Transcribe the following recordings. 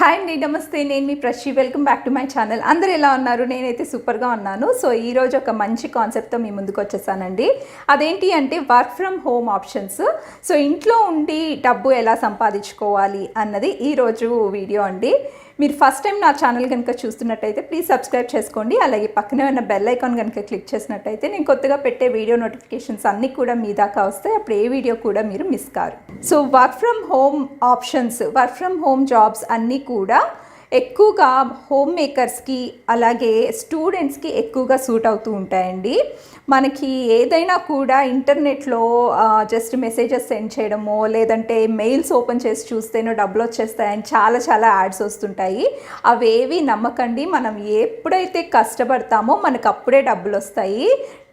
Hi అండి నమస్తే. నేను మీ Prashi welcome back to my channel అందరు ఎలా ఉన్నారు? నేనైతే సూపర్గా ఉన్నాను. సో ఈరోజు ఒక మంచి కాన్సెప్ట్తో మీ ముందుకు వచ్చేసానండి. అదేంటి అంటే work from home options so ఇంట్లో ఉండి డబ్బు ఎలా సంపాదించుకోవాలి అన్నది ఈరోజు వీడియో అండి. మీరు ఫస్ట్ టైం నా ఛానల్ కనుక చూస్తున్నట్టయితే ప్లీజ్ సబ్స్క్రైబ్ చేసుకోండి. అలాగే పక్కనే ఉన్న బెల్ ఐకాన్ కనుక క్లిక్ చేసినట్టయితే నేను కొత్తగా పెట్టే వీడియో నోటిఫికేషన్స్ అన్నీ కూడా మీ దాకా వస్తాయి. అప్పుడు ఏ వీడియో కూడా మీరు miss car. So work from home options work from home jobs అన్నీ కూడా ఎక్కువగా హోమ్ మేకర్స్కి అలాగే స్టూడెంట్స్కి ఎక్కువగా సూట్ అవుతూ ఉంటాయండి. మనకి ఏదైనా కూడా ఇంటర్నెట్లో జస్ట్ మెసేజెస్ సెండ్ చేయడమో లేదంటే మెయిల్స్ ఓపెన్ చేసి చూస్తేనో డబ్బులు వచ్చేస్తాయని చాలా చాలా యాడ్స్ వస్తుంటాయి. అవేవి నమ్మకండి. మనం ఎప్పుడైతే కష్టపడతామో మనకు అప్పుడే డబ్బులు వస్తాయి.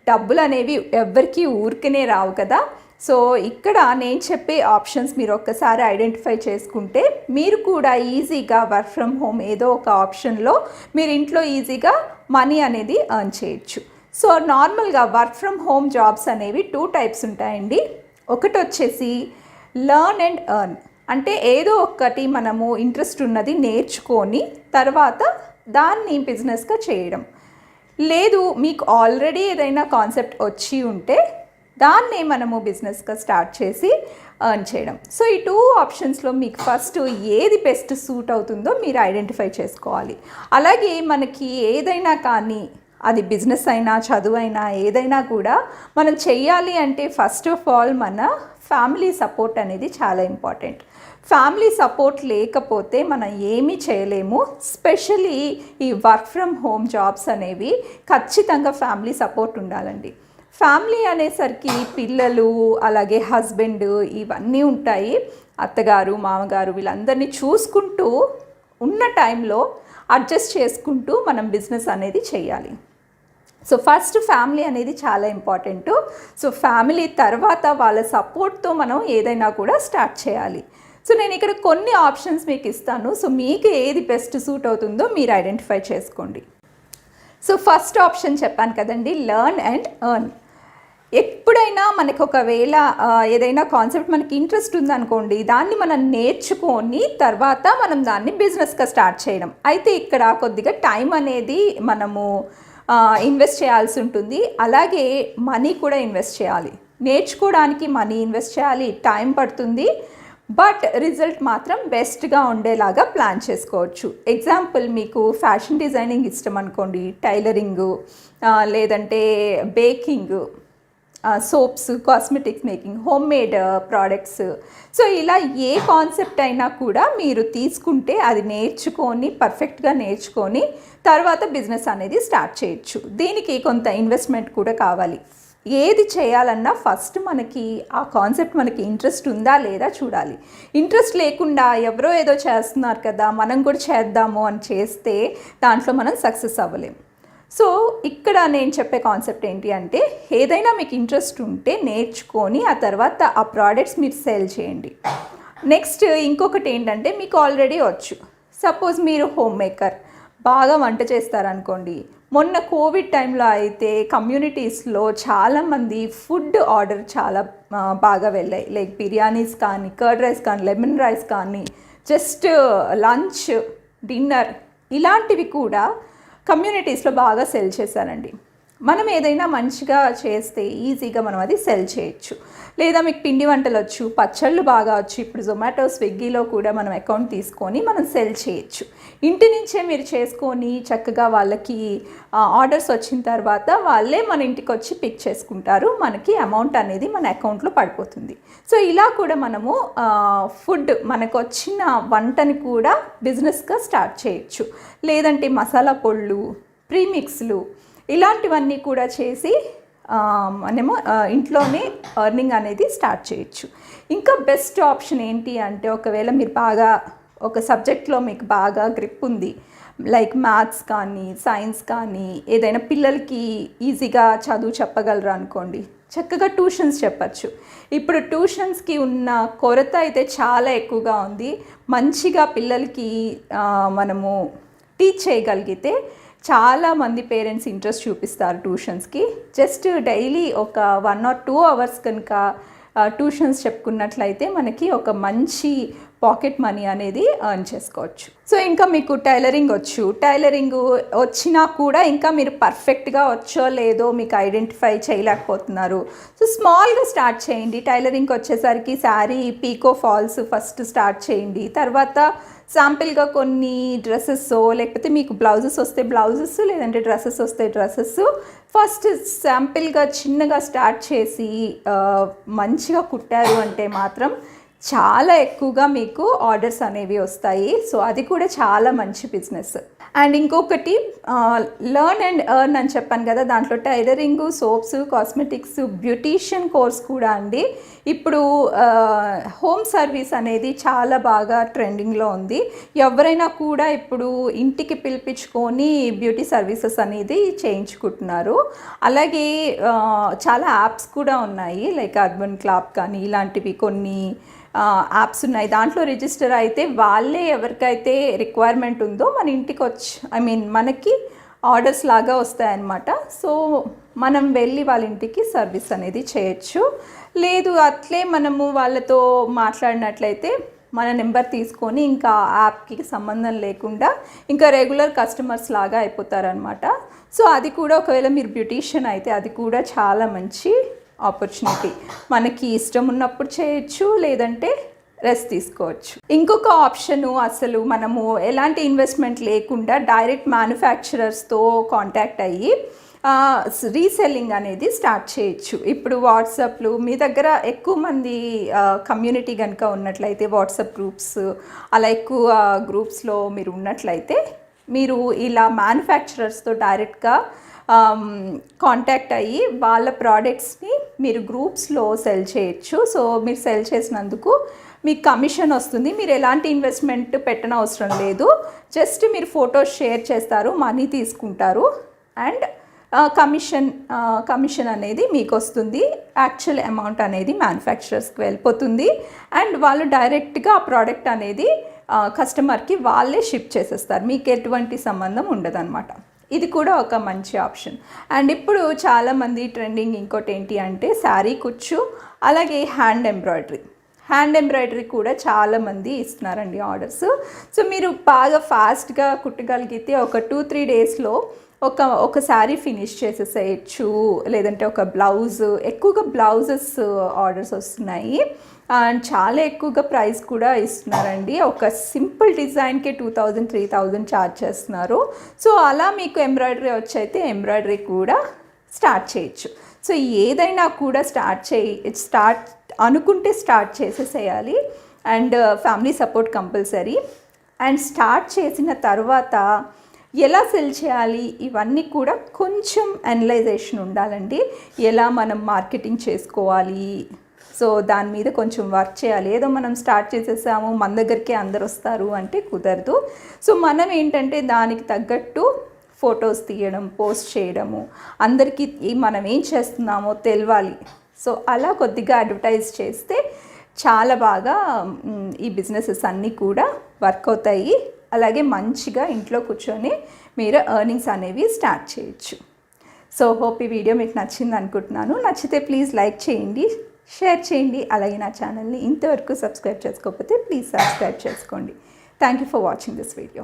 డబ్బులు అనేవి ఎవరికి ఊరికనే రావు కదా. సో ఇక్కడ నేను చెప్పే ఆప్షన్స్ మీరు ఒక్కసారి ఐడెంటిఫై చేసుకుంటే మీరు కూడా ఈజీగా వర్క్ ఫ్రమ్ హోమ్ ఏదో ఒక ఆప్షన్లో మీరు ఇంట్లో ఈజీగా మనీ అనేది ఎర్న్ చేయొచ్చు. సో నార్మల్గా వర్క్ ఫ్రమ్ హోమ్ జాబ్స్ అనేవి టూ టైప్స్ ఉంటాయండి. ఒకటి వచ్చేసి లర్న్ అండ్ ఎర్న్ అంటే ఏదో ఒక్కటి మనము ఇంట్రెస్ట్ ఉన్నది నేర్చుకొని తర్వాత దాన్ని బిజినెస్గా చేయడం. లేదు మీకు ఆల్రెడీ ఏదైనా కాన్సెప్ట్ వచ్చి ఉంటే దాన్నే మనము బిజినెస్గా స్టార్ట్ చేసి ఎర్న్ చేయడం. సో ఈ టూ ఆప్షన్స్లో మీకు ఫస్ట్ ఏది బెస్ట్ సూట్ అవుతుందో మీరు ఐడెంటిఫై చేసుకోవాలి. అలాగే మనకి ఏదైనా కానీ అది బిజినెస్ అయినా చదువు అయినా ఏదైనా కూడా మనం చెయ్యాలి అంటే ఫస్ట్ ఆఫ్ ఆల్ మన ఫ్యామిలీ సపోర్ట్ అనేది చాలా ఇంపార్టెంట్ ఫ్యామిలీ సపోర్ట్ లేకపోతే మనం ఏమీ చేయలేము. స్పెషలీ ఈ వర్క్ ఫ్రమ్ హోమ్ జాబ్స్ అనేవి ఖచ్చితంగా ఫ్యామిలీ సపోర్ట్ ఉండాలండి. ఫ్యామిలీ అనేసరికి పిల్లలు అలాగే హస్బెండ్ ఇవన్నీ ఉంటాయి. అత్తగారు మామగారు వీళ్ళందరినీ చూసుకుంటూ ఉన్న టైంలో అడ్జస్ట్ చేసుకుంటూ మనం బిజినెస్ అనేది చేయాలి. సో ఫస్ట్ ఫ్యామిలీ అనేది చాలా ఇంపార్టెంట్. సో ఫ్యామిలీ తర్వాత వాళ్ళ సపోర్ట్తో మనం ఏదైనా కూడా స్టార్ట్ చేయాలి. సో నేను ఇక్కడ కొన్ని ఆప్షన్స్ మీకు ఇస్తాను. సో మీకు ఏది బెస్ట్ సూట్ అవుతుందో మీరు ఐడెంటిఫై చేసుకోండి. సో ఫస్ట్ ఆప్షన్ చెప్పాను కదండి లర్న్ అండ్ ఎర్న్. ఎప్పుడైనా మనకు ఒకవేళ ఏదైనా కాన్సెప్ట్ మనకి ఇంట్రెస్ట్ ఉందనుకోండి దాన్ని మనం నేర్చుకొని తర్వాత మనం దాన్ని బిజినెస్గా స్టార్ట్ చేయడం. అయితే ఇక్కడ కొద్దిగా టైం అనేది మనము ఇన్వెస్ట్ చేయాల్సి ఉంటుంది. అలాగే మనీ కూడా ఇన్వెస్ట్ చేయాలి. నేర్చుకోవడానికి మనీ ఇన్వెస్ట్ చేయాలి టైం పడుతుంది. బట్ రిజల్ట్ మాత్రం బెస్ట్గా ఉండేలాగా ప్లాన్ చేసుకోవచ్చు. ఎగ్జాంపుల్ మీకు ఫ్యాషన్ డిజైనింగ్ ఇష్టం అనుకోండి టైలరింగు లేదంటే baking soaps cosmetics making home made products so ఇలా ఏ కాన్సెప్ట్ అయినా కూడా మీరు తీసుకుంటే అది నేర్చుకొని పర్ఫెక్ట్గా నేర్చుకొని తర్వాత బిజినెస్ అనేది స్టార్ట్ చేయొచ్చు. దీనికి కొంత ఇన్వెస్ట్మెంట్ కూడా కావాలి. ఏది చేయాలన్నా ఫస్ట్ మనకి ఆ కాన్సెప్ట్ మనకి ఇంట్రెస్ట్ ఉందా లేదా చూడాలి. ఇంట్రెస్ట్ లేకుండా ఎవరో ఏదో చేస్తున్నారు కదా మనం కూడా చేద్దాము అని చేస్తే దాంట్లో మనం సక్సెస్ అవ్వలేం. సో ఇక్కడ నేను చెప్పే కాన్సెప్ట్ ఏంటి అంటే ఏదైనా మీకు ఇంట్రెస్ట్ ఉంటే నేర్చుకొని ఆ తర్వాత ఆ ప్రోడక్ట్స్ మీరు సెల్ చేయండి. నెక్స్ట్ ఇంకొకటి ఏంటంటే మీకు ఆల్రెడీ వచ్చు. సపోజ్ మీరు హోమ్ మేకర్ బాగా వంట చేస్తారనుకోండి. మొన్న కోవిడ్ టైంలో అయితే కమ్యూనిటీస్లో చాలామంది ఫుడ్ ఆర్డర్ చాలా బాగా వెళ్ళాయి. లైక్ బిర్యానీస్ కానీ కర్డ్ రైస్ కానీ లెమన్ రైస్ కానీ జస్ట్ లంచ్ డిన్నర్ ఇలాంటివి కూడా కమ్యూనిటీస్లో బాగా సెల్ చేశారండి. మనం ఏదైనా మంచిగా చేస్తే ఈజీగా మనం అది సెల్ చేయొచ్చు. లేదా మీకు పిండి వంటలు వచ్చు పచ్చళ్ళు బాగా వచ్చు ఇప్పుడు జొమాటో స్విగ్గీలో కూడా మనం అకౌంట్ తీసుకొని మనం సెల్ చేయొచ్చు. ఇంటి నుంచే మీరు చేసుకొని చక్కగా వాళ్ళకి ఆర్డర్స్ వచ్చిన తర్వాత వాళ్ళే మన ఇంటికి వచ్చి పిక్ చేసుకుంటారు. మనకి అమౌంట్ అనేది మన అకౌంట్లో పడిపోతుంది. సో ఇలా కూడా మనము ఫుడ్ మనకు వచ్చిన వంటని కూడా బిజినెస్గా స్టార్ట్ చేయొచ్చు. లేదంటే మసాలా పొళ్ళు ప్రీమిక్స్లు ఇలాంటివన్నీ కూడా చేసి మనము ఇంట్లోనే ఎర్నింగ్ అనేది స్టార్ట్ చేయొచ్చు. ఇంకా బెస్ట్ ఆప్షన్ ఏంటి అంటే ఒకవేళ మీరు బాగా ఒక సబ్జెక్ట్లో మీకు బాగా గ్రిప్ ఉంది లైక్ మ్యాథ్స్ కానీ సైన్స్ కానీ ఏదైనా పిల్లలకి ఈజీగా చదువు చెప్పగలరు అనుకోండి చక్కగా ట్యూషన్స్ చెప్పచ్చు. ఇప్పుడు ట్యూషన్స్కి ఉన్న కొరత అయితే చాలా ఎక్కువగా ఉంది. మంచిగా పిల్లలకి మనము టీచ్ చేయగలిగితే చాలా మంది పేరెంట్స్ ఇంట్రెస్ట్ చూపిస్తారు ట్యూషన్స్కి. జస్ట్ డైలీ ఒక వన్ ఆర్ టూ అవర్స్ కనుక ట్యూషన్స్ చెప్పుకున్నట్లయితే మనకి ఒక మంచి పాకెట్ మనీ అనేది ఎర్న్ చేసుకోవచ్చు. సో ఇంకా మీకు టైలరింగ్ వచ్చు. టైలరింగ్ వచ్చినా కూడా ఇంకా మీరు పర్ఫెక్ట్గా వచ్చో లేదో మీకు ఐడెంటిఫై చేయలేకపోతున్నారు. సో స్మాల్గా స్టార్ట్ చేయండి. టైలరింగ్కి వచ్చేసరికి sari pico falls first start చేయండి. తర్వాత శాంపిల్గా కొన్ని డ్రెస్సెస్ లేకపోతే మీకు బ్లౌజెస్ వస్తే బ్లౌజెస్ లేదంటే డ్రెస్సెస్ వస్తే డ్రెస్సెస్ ఫస్ట్ శాంపిల్గా చిన్నగా స్టార్ట్ చేసి మంచిగా కుట్టారు అంటే మాత్రం చాలా ఎక్కువగా మీకు ఆర్డర్స్ అనేవి వస్తాయి. సో అది కూడా చాలా మంచి బిజినెస్. అండ్ ఇంకొకటి లర్న్ అండ్ ఎర్న్ అని చెప్పాను కదా దాంట్లో tailoring soaps cosmetics beautician course కూడా అండి. ఇప్పుడు హోమ్ సర్వీస్ అనేది చాలా బాగా ట్రెండింగ్లో ఉంది. ఎవరైనా కూడా ఇప్పుడు ఇంటికి పిలిపించుకొని బ్యూటీ సర్వీసెస్ అనేది చేయించుకుంటున్నారు. అలాగే చాలా యాప్స్ కూడా ఉన్నాయి లైక్ అర్బన్ క్లాబ్ కానీ ఇలాంటివి కొన్ని యాప్స్ ఉన్నాయి. దాంట్లో రిజిస్టర్ అయితే వాళ్ళే ఎవరికైతే రిక్వైర్మెంట్ ఉందో మన ఇంటికి వచ్చి ఐ మీన్ మనకి ఆర్డర్స్ లాగా వస్తాయన్నమాట. సో మనం వెళ్ళి వాళ్ళ ఇంటికి సర్వీస్ అనేది చేయొచ్చు. లేదు అట్లే మనము వాళ్ళతో మాట్లాడినట్లయితే మన నెంబర్ తీసుకొని ఇంకా యాప్కి సంబంధం లేకుండా ఇంకా రెగ్యులర్ కస్టమర్స్ లాగా అయిపోతారనమాట సో అది కూడా ఒకవేళ మీరు బ్యూటీషియన్ అయితే అది కూడా చాలా మంచి ఆపర్చునిటీ మనకి ఇష్టం ఉన్నప్పుడు చేయొచ్చు లేదంటే రెస్ట్ తీసుకోవచ్చు. ఇంకొక ఆప్షను అసలు మనము ఎలాంటి ఇన్వెస్ట్మెంట్ లేకుండా డైరెక్ట్ మ్యానుఫ్యాక్చరర్స్తో కాంటాక్ట్ అయ్యి రీసెల్లింగ్ అనేది స్టార్ట్ చేయొచ్చు. ఇప్పుడు వాట్సాప్లు మీ దగ్గర ఎక్కువ మంది కమ్యూనిటీ కనుక ఉన్నట్లయితే వాట్సాప్ గ్రూప్స్ అలా ఎక్కువ గ్రూప్స్లో మీరు ఉన్నట్లయితే మీరు ఇలా మ్యానుఫ్యాక్చరర్స్తో డైరెక్ట్గా కాంటాక్ట్ అయ్యి వాళ్ళ ప్రోడక్ట్స్ని మీరు గ్రూప్స్లో సెల్ చేయొచ్చు. సో మీరు సెల్ చేసినందుకు మీకు కమిషన్ వస్తుంది. మీరు ఎలాంటి ఇన్వెస్ట్మెంట్ పెట్టనవసరం లేదు. జస్ట్ మీరు ఫొటోస్ షేర్ చేస్తారు మనీ తీసుకుంటారు. అండ్ కమిషన్ కమిషన్ అనేది మీకు వస్తుంది. యాక్చువల్ అమౌంట్ అనేది మ్యానుఫ్యాక్చరర్స్కి వెళ్ళిపోతుంది. అండ్ వాళ్ళు డైరెక్ట్గా ఆ ప్రోడక్ట్ అనేది కస్టమర్కి వాళ్ళే షిప్ చేసేస్తారు. మీకు ఎటువంటి సంబంధం ఉండదన్నమాట. ఇది కూడా ఒక మంచి ఆప్షన్. అండ్ ఇప్పుడు చాలామంది ట్రెండింగ్ ఇంకోటి ఏంటి అంటే శారీ కుచ్చు అలాగే హ్యాండ్ ఎంబ్రాయిడరీ. హ్యాండ్ ఎంబ్రాయిడరీ కూడా చాలామంది ఇస్తున్నారండి ఆర్డర్స్. సో మీరు బాగా ఫాస్ట్గా కుట్టగలిగితే ఒక టూ త్రీ డేస్లో ఒక ఒక శారీ ఫినిష్ చేసేసేయచ్చు. లేదంటే ఒక బ్లౌజ్ ఎక్కువగా బ్లౌజెస్ ఆర్డర్స్ వస్తున్నాయి. అండ్ చాలా ఎక్కువగా ప్రైస్ కూడా ఇస్తున్నారండి. ఒక simple డిజైన్కే two thousand three thousand charge చేస్తున్నారు. సో అలా మీకు ఎంబ్రాయిడరీ వచ్చైతే ఎంబ్రాయిడరీ కూడా స్టార్ట్ చేయొచ్చు. సో ఏదైనా కూడా స్టార్ట్ చేయి స్టార్ట్ అనుకుంటే start చేసేసేయాలి. And family support compulsory. And start చేసిన తర్వాత ఎలా సెల్ చేయాలి? ఇవన్నీ కూడా కొంచెం అనలైజేషన్ ఉండాలండి. ఎలా మనం మార్కెటింగ్ చేసుకోవాలి? సో దాని మీద కొంచెం వర్క్ చేయాలి. ఏదో మనం స్టార్ట్ చేసేసాము మన దగ్గరికే అందరు వస్తారు అంటే కుదరదు. సో మనం ఏంటంటే దానికి తగ్గట్టు ఫొటోస్ తీయడం పోస్ట్ చేయడము. అందరికీ మనం ఏం చేస్తున్నామో తెలవాలి. సో అలా కొద్దిగా అడ్వర్టైజ్ చేస్తే చాలా బాగా ఈ బిజినెసెస్ అన్నీ కూడా వర్క్ అవుతాయి. అలాగే మంచిగా ఇంట్లో కూర్చొని మీరు ఎర్నింగ్స్ అనేవి స్టార్ట్ చేయొచ్చు. సో హోప్ ఈ వీడియో మీకు నచ్చింది అనుకుంటున్నాను. నచ్చితే ప్లీజ్ లైక్ చేయండి. షేర్ చేయండి. అలాగే నా ఛానల్ని ఇంతవరకు సబ్స్క్రైబ్ చేసుకోకపోతే ప్లీజ్ సబ్స్క్రైబ్ చేసుకోండి. Thank you for watching this video